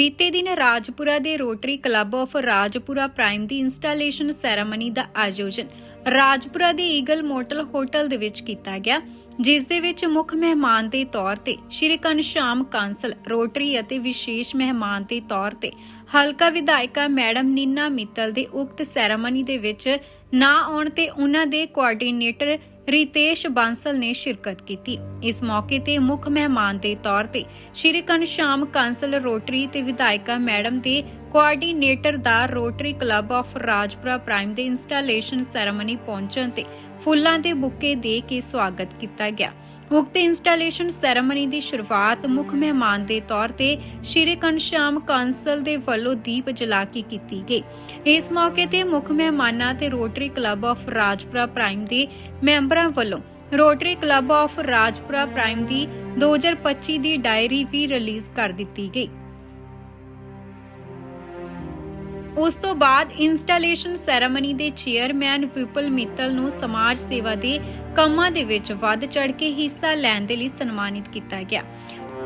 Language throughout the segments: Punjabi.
ਬੀਤੇ ਦਿਨ ਰਾਜਪੁਰਾ ਦੇ rotary club of Rajpura prime the installation ceremony ਦਾ ਆਯੋਜਨ ਰਾਜਪੁਰਾ ਦੇ ਈਗਲ ਮੋਟਲ ਹੋਟਲ ਦੇ ਵਿੱਚ ਕੀਤਾ ਗਿਆ, ਜਿਸ ਦੇ ਵਿੱਚ ਮੁੱਖ ਮਹਿਮਾਨ ਦੇ ਤੌਰ ਤੇ ਸ਼੍ਰੀ ਘਨਸ਼ਾਮ ਕਾਂਸਲ, ਰੋਟਰੀ ਅਤੇ ਵਿਸ਼ੇਸ਼ ਮਹਿਮਾਨ ਦੇ ਤੌਰ ਤੇ ਹਲਕਾ ਵਿਧਾਇਕਾ ਮੈਡਮ ਨੀਨਾ ਮਿੱਤਲ ਦੇ ਉਕਤ ਸੈਰਾਮਨੀ ਦੇ ਵਿੱਚ ਨਾ ਆਉਣ ਤੇ ਉਹਨਾਂ ਦੇ ਕੋਆਰਡੀਨੇਟਰ ਰਿਤੇਸ਼ ਬਾਂਸਲ ਨੇ ਸ਼ਿਰਕਤ ਕੀਤੀ। ਇਸ ਮੌਕੇ ਤੇ ਮੁੱਖ ਮਹਿਮਾਨ ਦੇ ਤੌਰ ਤੇ ਸ਼੍ਰੀ ਘਨਸ਼ਾਮ ਕਾਂਸਲ ਰੋਟਰੀ ਤੇ ਵਿਧਾਇਕਾ ਮੈਡਮ ਦੇ coordinator the rotary club of Rajpura prime ਦੇ ਇੰਸਟਾਲੇਸ਼ਨ ਸੈਰੇਮਨੀ ਪਹੁੰਚਣ ਤੇ ਫੁੱਲਾਂ ਦੇ ਬੁੱਕੇ ਦੇ ਕੇ ਸਵਾਗਤ ਕੀਤਾ ਗਿਆ। ਉਕਤ ਇੰਸਟਾਲੇਸ਼ਨ ਸੈਰੇਮਨੀ ਦੀ ਸ਼ੁਰੂਆਤ ਮੁੱਖ ਮਹਿਮਾਨ ਦੇ ਤੌਰ ਤੇ ਸ਼੍ਰੀ ਘਨਸ਼ਾਮ ਕਾਂਸਲ ਦੇ ਵੱਲੋਂ ਦੀਪ ਜਲਾ ਕੇ ਕੀਤੀ ਗਈ। ਇਸ ਮੌਕੇ ਤੇ ਮੁੱਖ ਮਹਿਮਾਨਾਂ ਤੇ rotary club of Rajpura prime ਦੇ ਮੈਂਬਰਾਂ ਵੱਲੋਂ rotary club of Rajpura prime ਦੀ 2025 ਦੀ ਡਾਇਰੀ ਵੀ ਰਿਲੀਜ਼ ਕਰ ਦਿੱਤੀ ਗਈ। ਉਸ ਤੋਂ ਬਾਅਦ ਇੰਸਟਾਲੇਸ਼ਨ ਸੈਰੇਮਨੀ ਦੇ ਚੇਅਰਮੈਨ ਵਿਪਲ ਮਿੱਤਲ ਨੂੰ ਸਮਾਜ ਸੇਵਾ ਦੇ ਕੰਮਾਂ ਦੇ ਵਿੱਚ ਵੱਧ ਚੜ ਕੇ ਹਿੱਸਾ ਲੈਣ ਦੇ ਲਈ ਸਨਮਾਨਿਤ ਕੀਤਾ ਗਿਆ।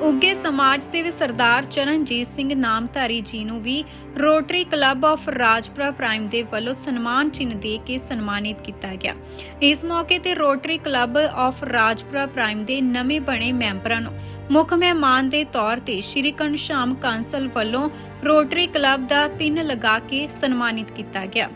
ਉੱਗੇ ਸਮਾਜ ਸੇਵੀ ਸਰਦਾਰ ਚਰਨਜੀਤ ਸਿੰਘ ਨਾਮਧਾਰੀ ਜੀ ਨੂੰ ਵੀ rotary club of Rajpura prime ਦੇ ਵੱਲੋਂ ਸਨਮਾਨ ਚਿੰਨ੍ਹ ਦੇ ਕੇ ਸਨਮਾਨਿਤ ਕੀਤਾ ਗਿਆ। ਇਸ ਮੌਕੇ ਤੇ rotary club of Rajpura prime ਦੇ ਨਵੇਂ ਬਣੇ ਮੈਂਬਰਾਂ ਨੂੰ ਮੁੱਖ ਮਹਿਮਾਨ ਦੇ ਤੌਰ ਤੇ ਸ਼੍ਰੀ ਘਨਸ਼ਾਮ ਕਾਂਸਲ ਵੱਲੋਂ ਰੋਟਰੀ ਕਲੱਬ ਦਾ ਪਿੰਨ ਲਗਾ ਕੇ ਸਨਮਾਨਿਤ ਕੀਤਾ ਗਿਆ।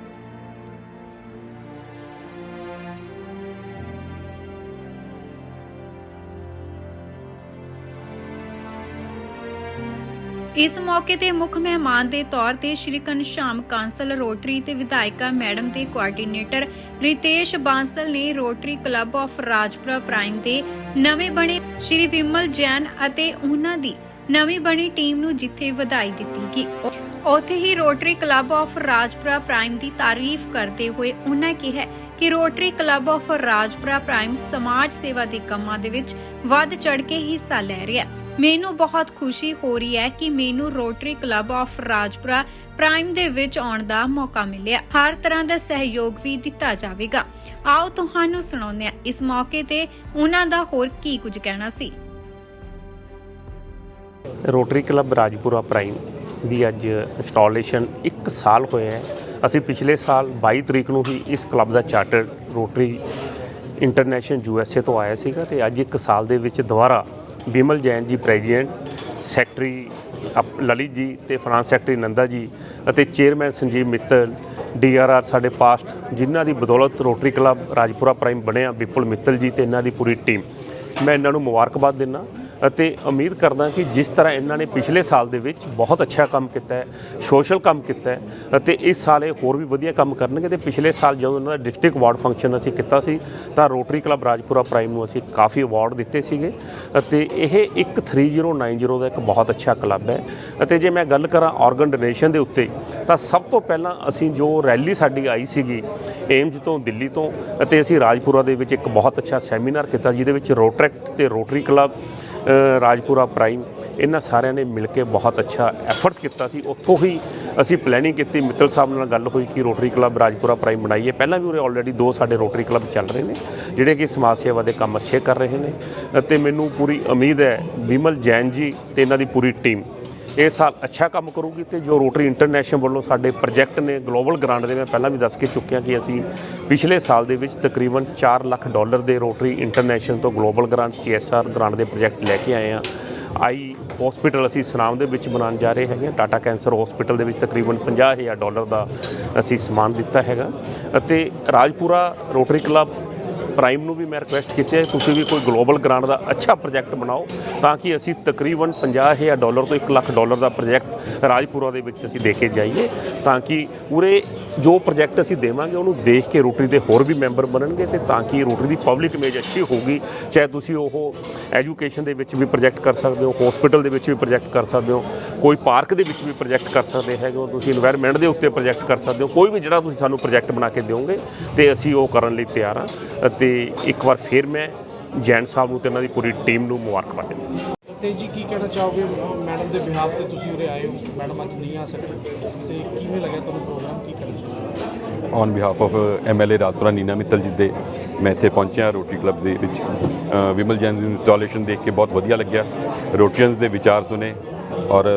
ਇਸ ਮੌਕੇ ਤੇ ਮੁੱਖ ਮਹਿਮਾਨ ਦੇ ਤੌਰ ਤੇ ਸ਼੍ਰੀ ਘਨਸ਼ਾਮ ਕਾਂਸਲ, ਰੋਟਰੀ ਤੇ ਵਿਧਾਇਕਾ ਮੈਡਮ ਦੇ ਕੋਆਰਡੀਨੇਟਰ ਰਿਤੇਸ਼ ਬਾਂਸਲ ਨੇ rotary club of Rajpura prime ਦੇ ਨਵੇਂ ਬਣੇ ਸ਼੍ਰੀ ਵਿਮਲ ਜੈਨ ਅਤੇ ਉਹਨਾਂ ਦੀ ਨਵੀਂ ਬਣੀ ਟੀਮ ਨੂੰ ਜਿੱਥੇ ਵਧਾਈ ਦਿੱਤੀ ਗਈ। ਉੱਥੇ ਹੀ rotary club of Rajpura prime ਦੀ ਤਾਰੀਫ ਕਰਦੇ ਹੋਏ ਉਹਨਾਂ ਕਿਹਾ ਕਿ rotary club of Rajpura prime ਸਮਾਜ ਸੇਵਾ ਦੇ ਕੰਮਾਂ ਦੇ ਵਿੱਚ ਵੱਧ ਚੜ ਕੇ ਹਿੱਸਾ ਲੈ ਰਿਹਾ ਮੈਨੂੰ ਬਹੁਤ ਖੁਸ਼ੀ ਹੋ ਰਹੀ ਹੈ ਕਿ ਮੈਨੂੰ rotary club of Rajpura prime ਦੇ ਵਿੱਚ ਆਉਣ ਦਾ ਮੌਕਾ ਮਿਲਿਆ। ਹਰ ਤਰ੍ਹਾਂ ਦਾ ਸਹਿਯੋਗ ਵੀ ਦਿੱਤਾ ਜਾਵੇਗਾ। ਆਓ ਤੁਹਾਨੂੰ ਸੁਣਾਉਂਦੇ ਹਾਂ। ਇਸ ਮੌਕੇ ਤੇ ਉਹਨਾਂ ਦਾ ਹੋਰ ਕੀ ਕੁਝ ਕਹਿਣਾ ਸੀ? ਰੋਟਰੀ ਕਲੱਬ ਰਾਜਪੁਰਾ ਪ੍ਰਾਈਮ ਦੀ ਅੱਜ ਇੰਸਟਾਲੇਸ਼ਨ 1 ਸਾਲ ਹੋਇਆ ਹੈ। ਅਸੀਂ ਪਿਛਲੇ ਸਾਲ 22 ਤਰੀਕ ਨੂੰ ਹੀ ਇਸ ਕਲੱਬ ਦਾ ਚਾਰਟਰ ਰੋਟਰੀ ਇੰਟਰਨੈਸ਼ਨਲ ਯੂਐਸਏ ਤੋਂ ਆਇਆ ਸੀਗਾ ਤੇ ਅੱਜ ਇੱਕ ਸਾਲ ਦੇ ਵਿੱਚ ਦੁਬਾਰਾ ਬਿਮਲ ਜੈਨ ਜੀ ਪ੍ਰੈਜ਼ੀਡੈਂਟ, ਸੈਕਟਰੀ ਅਪ- ਲਲਿਤ ਜੀ ਤੇ ਫਰਾਂਸ ਸੈਕਟਰੀ ਨੰਦਾ ਜੀ ਅਤੇ ਚੇਅਰਮੈਨ ਸੰਜੀਵ ਮਿੱਤਲ ਡੀਆਰਆਰ ਸਾਡੇ ਪਾਸਟ ਜਿਨ੍ਹਾਂ ਦੀ ਬਦੌਲਤ ਰੋਟਰੀ ਕਲੱਬ ਰਾਜਪੁਰਾ ਪ੍ਰਾਈਮ ਬਣਿਆ ਵਿਪੁਲ ਮਿੱਤਲ ਜੀ ਤੇ ਇਹਨਾਂ ਦੀ ਪੂਰੀ ਟੀਮ। ਮੈਂ ਇਹਨਾਂ ਨੂੰ ਮੁਬਾਰਕਬਾਦ ਦਿੰਦਾ। ਅਤੇ ਉਮੀਦ ਕਰਦਾ ਕਿ ਜਿਸ ਤਰ੍ਹਾਂ ਇਹਨਾਂ ਨੇ ਪਿਛਲੇ ਸਾਲ ਦੇ ਵਿੱਚ ਬਹੁਤ ਅੱਛਾ ਕੰਮ ਕੀਤਾ ਹੈ, ਸੋਸ਼ਲ ਕੰਮ ਕੀਤਾ ਹੈ ਅਤੇ ਇਸ ਸਾਲ ਇਹ ਹੋਰ ਵੀ ਵਧੀਆ ਕੰਮ ਕਰਨਗੇ ਤੇ ਪਿਛਲੇ ਸਾਲ ਜਦੋਂ ਇਹਨਾਂ ਦਾ ਡਿਸਟ੍ਰਿਕਟ ਅਵਾਰਡ ਫੰਕਸ਼ਨ ਅਸੀਂ ਕੀਤਾ ਸੀ, ਤਾਂ ਰੋਟਰੀ ਕਲੱਬ ਰਾਜਪੁਰਾ ਪ੍ਰਾਈਮ ਨੂੰ ਅਸੀਂ ਕਾਫੀ ਅਵਾਰਡ ਦਿੱਤੇ ਸੀਗੇ ਅਤੇ ਇਹ ਇੱਕ 3090 ਦਾ ਇੱਕ ਬਹੁਤ ਅੱਛਾ ਕਲੱਬ ਹੈ ਅਤੇ ਜੇ ਮੈਂ ਗੱਲ ਕਰਾਂ ਆਰਗਨ ਡੋਨੇਸ਼ਨ ਦੇ ਉੱਤੇ, ਤਾਂ ਸਭ ਤੋਂ ਪਹਿਲਾਂ ਅਸੀਂ ਜੋ ਰੈਲੀ ਸਾਡੀ ਆਈ ਸੀਗੀ ਏਮਜ ਤੋਂ, ਦਿੱਲੀ ਤੋਂ ਅਤੇ ਅਸੀਂ ਰਾਜਪੁਰਾ ਦੇ ਵਿੱਚ ਇੱਕ ਬਹੁਤ ਅੱਛਾ ਸੈਮੀਨਾਰ ਕੀਤਾ, ਜਿਹਦੇ ਵਿੱਚ ਰੋਟਰੈਕਟ ਤੇ ਰੋਟਰੀ ਕਲੱਬ ਰਾਜਪੁਰਾ ਪ੍ਰਾਈਮ, ਇਹਨਾਂ ਸਾਰਿਆਂ ਨੇ ਮਿਲ ਕੇ ਬਹੁਤ ਅੱਛਾ ਐਫਰਟਸ ਕੀਤਾ ਸੀ। ਉੱਥੋਂ ਹੀ ਅਸੀਂ ਪਲੈਨਿੰਗ ਕੀਤੀ। ਮਿੱਤਲ ਸਾਹਿਬ ਨਾਲ ਗੱਲ ਹੋਈ ਕਿ ਰੋਟਰੀ ਕਲੱਬ ਰਾਜਪੁਰਾ ਪ੍ਰਾਈਮ ਬਣਾਈਏ। ਪਹਿਲਾਂ ਵੀ ਉਰੇ ਆਲਰੇਡੀ ਦੋ ਸਾਡੇ ਰੋਟਰੀ ਕਲੱਬ ਚੱਲ ਰਹੇ ਨੇ, ਜਿਹੜੇ ਕਿ ਸਮਾਜ ਸੇਵਾ ਦੇ ਕੰਮ ਅੱਛੇ ਕਰ ਰਹੇ ਨੇ। ਅਤੇ ਮੈਨੂੰ ਪੂਰੀ ਉਮੀਦ ਹੈ, ਬਿਮਲ ਜੈਨ ਜੀ ਤੇ ਇਹਨਾਂ ਦੀ ਪੂਰੀ ਟੀਮ ਇਹ ਸਾਲ ਅੱਛਾ ਕੰਮ ਕਰੂਗੀ ਤੇ ਜੋ ਰੋਟਰੀ ਇੰਟਰਨੈਸ਼ਨਲ ਵੱਲੋਂ ਸਾਡੇ ਪ੍ਰੋਜੈਕਟ ਨੇ ਗਲੋਬਲ ਗ੍ਰਾਂਟ ਦੇ ਮੈਂ ਪਹਿਲਾਂ ਵੀ ਦੱਸ ਕੇ ਚੁੱਕਿਆ ਕਿ ਅਸੀਂ ਪਿਛਲੇ ਸਾਲ ਦੇ ਵਿੱਚ ਤਕਰੀਬਨ 4 ਲੱਖ ਡਾਲਰ ਦੇ ਰੋਟਰੀ ਇੰਟਰਨੈਸ਼ਨਲ ਤੋਂ ਗਲੋਬਲ ਗ੍ਰਾਂਟ ਸੀਐਸਆਰ ਗ੍ਰਾਂਟ ਦੇ ਪ੍ਰੋਜੈਕਟ ਲੈ ਕੇ ਆਏ ਹਾਂ ਆਈ ਹਸਪੀਟਲ ਅਸੀਂ ਸਨਾਮ ਦੇ ਵਿੱਚ ਬਣਾਉਣ ਜਾ ਰਹੇ ਹੈਗੇ ਹਾਂ। ਟਾਟਾ ਕੈਂਸਰ ਹਸਪੀਟਲ ਦੇ ਵਿੱਚ ਤਕਰੀਬਨ 50000 ਡਾਲਰ ਦਾ ਅਸੀਂ ਸਮਾਨ ਦਿੱਤਾ ਹੈਗਾ ਅਤੇ ਰਾਜਪੁਰਾ ਰੋਟਰੀ ਕਲੱਬ ਪ੍ਰਾਈਮ ਨੂੰ ਵੀ ਮੈਂ ਰਿਕੁਐਸਟ ਕੀਤੀ ਹੈ, ਤੁਸੀਂ ਵੀ ਕੋਈ ਗਲੋਬਲ ਗ੍ਰਾਂਟ ਦਾ ਅੱਛਾ ਪ੍ਰੋਜੈਕਟ ਬਣਾਓ ਤਾਂ ਕਿ ਅਸੀਂ ਤਕਰੀਬਨ 50000 ਡਾਲਰ ਤੋਂ 1 ਲੱਖ ਡਾਲਰ ਦਾ ਪ੍ਰੋਜੈਕਟ ਰਾਜਪੁਰਾ ਦੇ ਵਿੱਚ ਅਸੀਂ ਦੇ ਕੇ ਜਾਈਏ ਤਾਂ ਕਿ ਪੂਰੇ ਜੋ ਪ੍ਰੋਜੈਕਟ ਅਸੀਂ ਦੇਵਾਂਗੇ, ਉਹਨੂੰ ਦੇਖ ਕੇ ਰੋਟਰੀ ਦੇ ਹੋਰ ਵੀ ਮੈਂਬਰ ਬਣਨਗੇ ਤੇ ਤਾਂ ਕਿ ਰੋਟਰੀ ਦੀ ਪਬਲਿਕ ਇਮੇਜ ਅੱਛੀ ਹੋਊਗੀ। ਚਾਹੇ ਤੁਸੀਂ ਉਹ ਐਜੂਕੇਸ਼ਨ ਦੇ ਵਿੱਚ ਵੀ ਪ੍ਰੋਜੈਕਟ ਕਰ ਸਕਦੇ ਹੋ ਹਸਪੀਟਲ ਦੇ ਵਿੱਚ ਵੀ ਪ੍ਰੋਜੈਕਟ ਕਰ ਸਕਦੇ ਹੋ, ਕੋਈ ਪਾਰਕ ਦੇ ਵਿੱਚ ਵੀ ਪ੍ਰੋਜੈਕਟ ਕਰ ਸਕਦੇ ਹੈਗੇ ਹੋ, ਤੁਸੀਂ এনवायरमेंट ਦੇ ਉੱਤੇ ਪ੍ਰੋਜੈਕਟ ਕਰ ਸਕਦੇ ਹੋ, ਕੋਈ ਵੀ ਜਿਹੜਾ ਤੁਸੀਂ ਸਾਨੂੰ ਪ੍ਰੋਜੈਕਟ ਬਣਾ ਕੇ ਦਿਓਗੇ ਤੇ ਅਸੀਂ ਉਹ ਕਰਨ ਲਈ ਤਿਆਰ ਹਾਂ। ਤੇ ਅਤੇ ਇੱਕ ਵਾਰ ਫਿਰ ਮੈਂ ਜੈਨ ਸਾਹਿਬ ਨੂੰ ਤੇ ਉਹਨਾਂ ਦੀ ਪੂਰੀ ਟੀਮ ਨੂੰ ਮੁਬਾਰਕਬਾਦ ਦਿੰਦਾ ਤੇ ਜੀ ਕੀ ਕਹਿਣਾ ਚਾਹੋਗੇ? ਮੈਡਮ ਦੇ ਬਿਹਾਫ ਤੇ ਤੁਸੀਂ ਉਰੇ ਆਏ ਹੋ। ਮੈਡਮ ਅੱਜ ਨਹੀਂ ਆ ਸਕੇ। ਤੇ ਕਿਵੇਂ ਲੱਗਿਆ ਤੁਹਾਨੂੰ ਪ੍ਰੋਗਰਾਮ ਕੀ ਚਾਹੋਗੇ? On behalf of MLA Rajpura Nina Mittal ji ਦੇ ਮੈਂ ਇੱਥੇ ਪਹੁੰਚਿਆ ਰੋਟਰੀ ਕਲੱਬ ਦੇ ਵਿੱਚ। ਵਿਮਲ ਜੈਨ ਦੀ ਇੰਸਟਾਲੇਸ਼ਨ ਦੇਖ ਕੇ ਬਹੁਤ ਵਧੀਆ ਲੱਗਿਆ। ਰੋਟਰੀਅਨਸ ਦੇ ਵਿਚਾਰ ਸੁਨੇ ਔਰ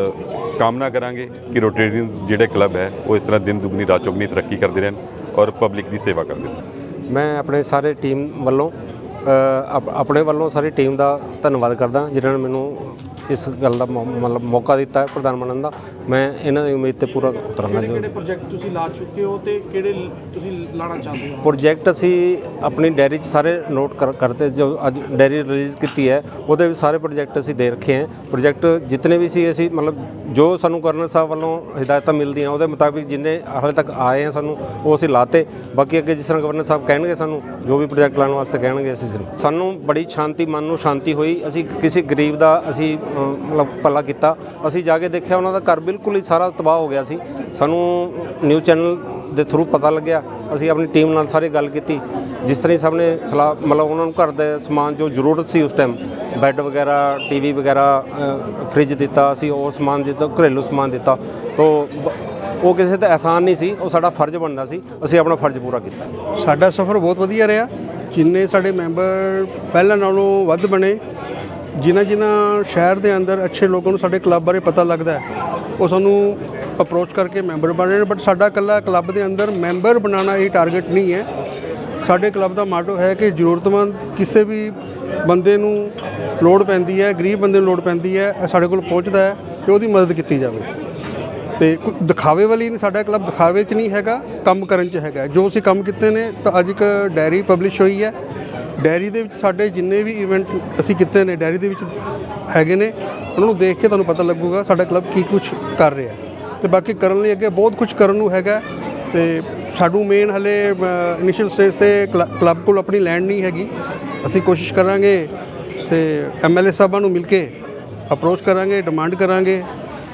ਕਾਮਨਾ ਕਰਾਂਗੇ ਕਿ ਰੋਟੇਰੀਅਨਸ ਜਿਹੜੇ ਕਲੱਬ ਹੈ ਉਹ ਇਸ ਤਰ੍ਹਾਂ ਦਿਨ ਦੁਗਣੀ ਰਾਤ ਚੌਗਣੀ ਤਰੱਕੀ ਕਰਦੇ ਰਹਿਣ ਔਰ ਪਬਲਿਕ ਦੀ ਸੇਵਾ ਕਰਦੇ ਰਹਿਣ। ਮੈਂ ਆਪਣੇ ਸਾਰੇ ਟੀਮ ਵੱਲੋਂ ਆਪਣੇ ਵੱਲੋਂ ਸਾਰੀ ਟੀਮ ਦਾ ਧੰਨਵਾਦ ਕਰਦਾ ਜਿਨ੍ਹਾਂ ਨੇ ਮੈਨੂੰ ਇਸ ਗੱਲ ਦਾ ਮਤਲਬ ਮੌਕਾ ਦਿੱਤਾ ਪ੍ਰਧਾਨ ਬਣਨ ਦਾ। ਮੈਂ ਇਹਨਾਂ ਦੀ ਉਮੀਦ ਤੇ ਪੂਰਾ ਉਤਰਾਂਗਾ ਕਿਹੜੇ ਜੀ। ਕਿਹੜੇ ਪ੍ਰੋਜੈਕਟ ਤੁਸੀਂ ਲਾ ਚੁੱਕੇ ਹੋ ਤੇ ਕਿਹੜੇ ਤੁਸੀਂ ਲਾਣਾ ਚਾਹੁੰਦੇ ਹੋ? ਪ੍ਰੋਜੈਕਟ ਅਸੀਂ ਆਪਣੀ ਡਾਇਰੀ 'ਚ ਸਾਰੇ ਨੋਟ ਕਰ ਕਰਤੇ ਜੋ ਅੱਜ ਡਾਇਰੀ ਰਿਲੀਜ਼ ਕੀਤੀ ਹੈ ਉਹਦੇ ਵਿੱਚ ਸਾਰੇ ਪ੍ਰੋਜੈਕਟ ਅਸੀਂ ਦੇ ਰੱਖੇ ਹੈ। ਪ੍ਰੋਜੈਕਟ ਜਿੰਨੇ ਵੀ ਸੀ ਅਸੀਂ ਮਤਲਬ ਜੋ ਸਾਨੂੰ ਗਵਰਨਰ ਸਾਹਿਬ ਵੱਲੋਂ ਹਦਾਇਤਾਂ ਮਿਲਦੀਆਂ ਉਹਦੇ ਮੁਤਾਬਿਕ ਜਿੰਨੇ ਹਾਲੇ ਤੱਕ ਆਏ ਆ ਸਾਨੂੰ, ਉਹ ਅਸੀਂ ਲਾਤੇ। ਬਾਕੀ ਅੱਗੇ ਜਿਸ ਤਰ੍ਹਾਂ ਗਵਰਨਰ ਸਾਹਿਬ ਕਹਿਣਗੇ ਸਾਨੂੰ, ਜੋ ਵੀ ਪ੍ਰੋਜੈਕਟ ਲਾਉਣ ਵਾਸਤੇ ਕਹਿਣਗੇ ਅਸੀਂ ਸਾਨੂੰ। ਬੜੀ ਸ਼ਾਂਤੀ, ਮਨ ਨੂੰ ਸ਼ਾਂਤੀ ਹੋਈ। ਅਸੀਂ ਕਿਸੇ ਗਰੀਬ ਦਾ ਅਸੀਂ ਮਤਲਬ ਭਲਾ ਕੀਤਾ। ਅਸੀਂ ਜਾ ਕੇ ਦੇਖਿਆ ਉਹਨਾਂ ਦਾ ਘਰ ਬਿਲਕੁਲ ਹੀ ਸਾਰਾ ਤਬਾਹ ਹੋ ਗਿਆ ਸੀ। ਸਾਨੂੰ ਨਿਊਜ਼ ਚੈਨਲ ਦੇ ਥਰੂ ਪਤਾ ਲੱਗਿਆ। ਅਸੀਂ ਆਪਣੀ ਟੀਮ ਨਾਲ ਸਾਰੀ ਗੱਲ ਕੀਤੀ, ਜਿਸ ਤਰ੍ਹਾਂ ਹੀ ਸਭ ਨੇ ਸਲਾਹ, ਮਤਲਬ ਉਹਨਾਂ ਨੂੰ ਘਰ ਦੇ ਸਮਾਨ ਜੋ ਜ਼ਰੂਰਤ ਸੀ ਉਸ ਟਾਈਮ ਬੈੱਡ ਵਗੈਰਾ ਟੀਵੀ ਵਗੈਰਾ ਫ੍ਰਿਜ ਦਿੱਤਾ, ਅਸੀਂ ਉਹ ਸਮਾਨ ਦਿੱਤਾ, ਘਰੇਲੂ ਸਮਾਨ ਦਿੱਤਾ, ਤੋ ਉਹ ਕਿਸੇ ਤੇ ਆਸਾਨ ਨਹੀਂ ਸੀ, ਉਹ ਸਾਡਾ ਫਰਜ਼ ਬਣਦਾ ਸੀ, ਅਸੀਂ ਆਪਣਾ ਫਰਜ਼ ਪੂਰਾ ਕੀਤਾ। ਸਾਡਾ ਸਫ਼ਰ ਬਹੁਤ ਵਧੀਆ ਰਿਹਾ, ਜਿੰਨੇ ਸਾਡੇ ਮੈਂਬਰ ਪਹਿਲਾਂ ਨਾਲੋਂ ਵੱਧ ਬਣੇ ਜਿਨ੍ਹਾਂ ਜਿਨ੍ਹਾਂ ਸ਼ਹਿਰ ਦੇ ਅੰਦਰ ਅੱਛੇ ਲੋਕਾਂ ਨੂੰ ਸਾਡੇ ਕਲੱਬ ਬਾਰੇ ਪਤਾ ਲੱਗਦਾ ਹੈ, ਉਹ ਸਾਨੂੰ ਅਪਰੋਚ ਕਰਕੇ ਮੈਂਬਰ ਬਣ ਰਹੇ ਨੇ ਬਟ ਸਾਡਾ ਇਕੱਲਾ ਕਲੱਬ ਦੇ ਅੰਦਰ ਮੈਂਬਰ ਬਣਾਉਣਾ ਇਹ ਟਾਰਗੇਟ ਨਹੀਂ ਹੈ। ਸਾਡੇ ਕਲੱਬ ਦਾ ਮਾਟੋ ਹੈ ਕਿ ਜ਼ਰੂਰਤਮੰਦ ਕਿਸੇ ਵੀ ਬੰਦੇ ਨੂੰ ਲੋੜ ਪੈਂਦੀ ਹੈ, ਗਰੀਬ ਬੰਦੇ ਨੂੰ ਲੋੜ ਪੈਂਦੀ ਹੈ, ਇਹ ਸਾਡੇ ਕੋਲ ਪਹੁੰਚਦਾ ਹੈ ਤੇ ਉਹਦੀ ਮਦਦ ਕੀਤੀ ਜਾਵੇ। ਤੇ ਕੋਈ ਦਿਖਾਵੇ ਵਾਲੀ ਨਹੀਂ, ਸਾਡਾ ਕਲੱਬ ਦਿਖਾਵੇ 'ਚ ਨਹੀਂ ਹੈਗਾ, ਕੰਮ ਕਰਨ 'ਚ ਹੈਗਾ। ਜੋ ਅਸੀਂ ਕੰਮ ਕੀਤੇ ਨੇ, ਤਾਂ ਅੱਜ ਇੱਕ ਡਾਇਰੀ ਪਬਲਿਸ਼ ਹੋਈ ਹੈ। ਡਾਇਰੀ ਦੇ ਵਿੱਚ ਸਾਡੇ ਜਿੰਨੇ ਵੀ ਇਵੈਂਟ ਅਸੀਂ ਕੀਤੇ ਨੇ ਡਾਇਰੀ ਦੇ ਵਿੱਚ ਹੈਗੇ ਨੇ, ਉਹਨਾਂ ਨੂੰ ਦੇਖ ਕੇ ਤੁਹਾਨੂੰ ਪਤਾ ਲੱਗੂਗਾ ਸਾਡਾ ਕਲੱਬ ਕੀ ਕੁਝ ਕਰ ਰਿਹਾ ਤੇ ਬਾਕੀ ਕਰਨ ਲਈ ਅੱਗੇ ਬਹੁਤ ਕੁਝ ਕਰਨ ਨੂੰ ਹੈਗਾ ਤੇ ਸਾਡੂ ਮੇਨ ਹਲੇ ਇਨੀਸ਼ੀਅਲ ਸਟੇਜ ਤੇ ਕਲ- ਕਲੱਬ ਕੋਲ ਆਪਣੀ ਲੈਂਡ ਨਹੀਂ ਹੈਗੀ। ਅਸੀਂ ਕੋਸ਼ਿਸ਼ ਕਰਾਂਗੇ ਤੇ ਐਮਐਲਏ ਸਾਹਿਬਾਂ ਨੂੰ ਮਿਲ ਕੇ ਅਪਰੋਚ ਕਰਾਂਗੇ ਡਿਮਾਂਡ ਕਰਾਂਗੇ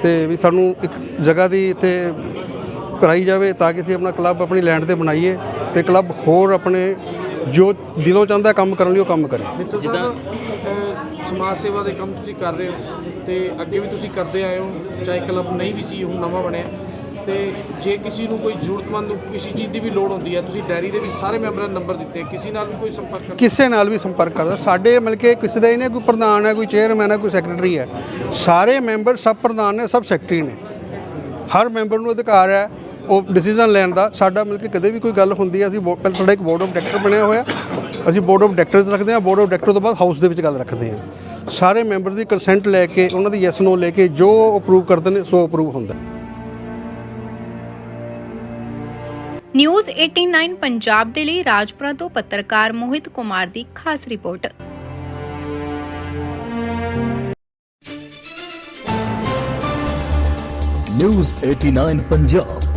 ਤੇ ਵੀ ਸਾਨੂੰ ਇੱਕ ਜਗ੍ਹਾ ਦੀ ਇੱਥੇ ਕਰਾਈ ਜਾਵੇ ਤਾਂ ਕਿ ਅਸੀਂ ਆਪਣਾ ਕਲੱਬ ਆਪਣੀ ਲੈਂਡ ਤੇ ਬਣਾਈਏ ਤੇ ਕਲੱਬ ਹੋਰ ਆਪਣੇ ਜੋ ਦਿਲੋਂ ਚਾਹੁੰਦਾ ਕੰਮ ਕਰਨ ਲਈ ਉਹ ਕੰਮ ਕਰੇ। ਮਿੱਤਲ ਸਾਹਿਬ ਅਹ, ਸਮਾਜ ਸੇਵਾ ਦੇ ਕੰਮ ਤੁਸੀਂ ਕਰ ਰਹੇ ਹੋ ਤੇ ਅੱਗੇ ਵੀ ਤੁਸੀਂ ਕਰਦੇ ਆਏ ਹੋ ਚਾਹੇ ਕਲੱਬ ਨਹੀਂ ਵੀ ਸੀ ਹੁਣ ਨਵਾਂ ਬਣਿਆ। ਤੇ ਜੇ ਕਿਸੇ ਨੂੰ ਕੋਈ ਜ਼ਰੂਰਤਮੰਦ ਨੂੰ ਕਿਸੇ ਚੀਜ਼ ਦੀ ਵੀ ਲੋੜ ਹੁੰਦੀ ਹੈ ਤੁਸੀਂ ਡਾਇਰੀ ਦੇ ਵਿੱਚ ਸਾਰੇ ਮੈਂਬਰਾਂ ਦੇ ਨੰਬਰ ਦਿੱਤੇ ਕਿਸੇ ਨਾਲ ਵੀ ਕੋਈ ਸੰਪਰਕ ਕਰ ਕਿਸੇ ਨਾਲ ਵੀ ਸੰਪਰਕ ਕਰਦਾ। ਸਾਡੇ ਮਿਲ ਕੇ ਕਿਸੇ ਦਾ ਹੀ ਨਹੀਂ ਕੋਈ ਪ੍ਰਧਾਨ ਹੈ ਕੋਈ ਚੇਅਰਮੈਨ ਹੈ ਕੋਈ ਸੈਕਟਰੀ ਹੈ। ਸਾਰੇ ਮੈਂਬਰ ਸਭ ਪ੍ਰਧਾਨ ਨੇ ਸਭ ਸੈਕਟਰੀ ਨੇ। ਹਰ ਮੈਂਬਰ ਨੂੰ ਅਧਿਕਾਰ ਹੈ। ਉਹ ਡਿਸੀਜਨ ਲੈਣ ਦਾ ਸਾਡਾ ਮਿਲ ਕੇ ਕਦੇ ਵੀ ਕੋਈ ਗੱਲ ਹੁੰਦੀ ਹੈ ਅਸੀਂ ਪਹਿਲਾਂ ਸਾਡਾ ਇੱਕ ਬੋਰਡ ਆਫ ਡਾਇਰੈਕਟਰ ਬਣਿਆ ਹੋਇਆ। ਅਸੀਂ ਬੋਰਡ ਆਫ ਡਾਇਰੈਕਟਰਸ ਰੱਖਦੇ ਹਾਂ ਬੋਰਡ ਆਫ ਡਾਇਰੈਕਟਰ ਤੋਂ ਬਾਅਦ ਹਾਊਸ ਦੇ ਵਿੱਚ ਗੱਲ ਰੱਖਦੇ ਹਾਂ ਸਾਰੇ ਮੈਂਬਰ ਦੀ ਕੰਸੈਂਟ ਲੈ ਕੇ ਉਹਨਾਂ ਦੀ ਯੈਸ ਨੋ ਲੈ ਕੇ ਜੋ ਅਪਰੂਵ ਕਰਦੇ ਨੇ ਸੋ ਅਪਰੂਵ ਹੁੰਦਾ। ਨਿਊਜ਼ 89 ਪੰਜਾਬ ਦੇ ਲਈ ਰਾਜਪੁਰਾ ਤੋਂ ਪੱਤਰਕਾਰ ਮੋਹਿਤ ਕੁਮਾਰ ਦੀ ਖਾਸ ਰਿਪੋਰਟ। ਨਿਊਜ਼ 89 ਪੰਜਾਬ।